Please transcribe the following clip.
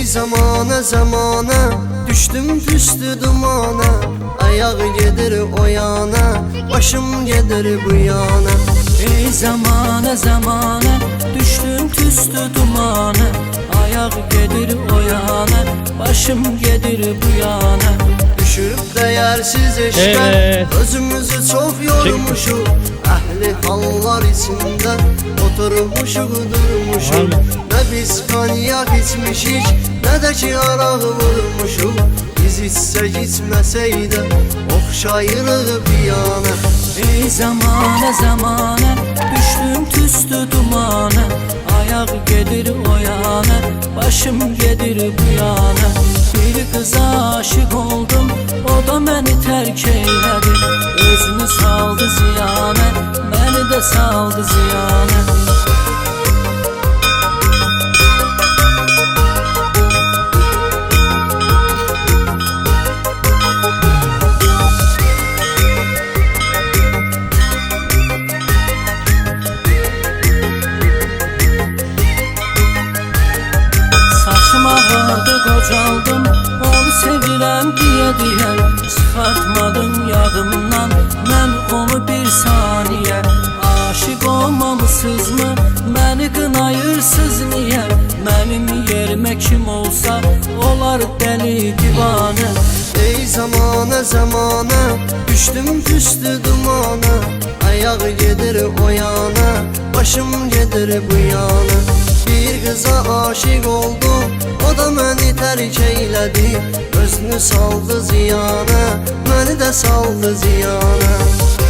Ey zamana zamana. Düştüm püstü dumana. Ayağı gedir o yana. Başım gedir bu yana. Ey zamana zamana. Düştüm tüstü dumana. Ayak gedir o yana. Başım gedir bu yana. Düşürüp değersiz eşker Evet. Özümüzü çok yormuşuk Ehli hallar içinde mı? Ne biz kanyak içmişik Ne de ki arağı vurmuşuk Biz içsek içmeseydi Okşayırıq bir yana. Ey zamana zamana Düştüm tüstü dumana. Ayak gedir o yana Başım gedir bu yana. Bir kıza aşık oldum O da beni terk eyledi. Özünü saldı ziyana Beni de saldı ziyana Ağardı qocaldım Onu sevirəm deyə deyə Çıxartmadım yadımdan Mən onu bir saniyə Aşık olmamısınızmı Məni qınayırsız niyə Mənim yerimə kim olsa Olar dəli divanə Ey zamana zamana Düştüm püstü dumana. Ayağı gedir o yana Başım gedir bu yana. Bir kıza aşık oldum O da beni terk eyledi Özünü saldı ziyana Beni de saldı ziyana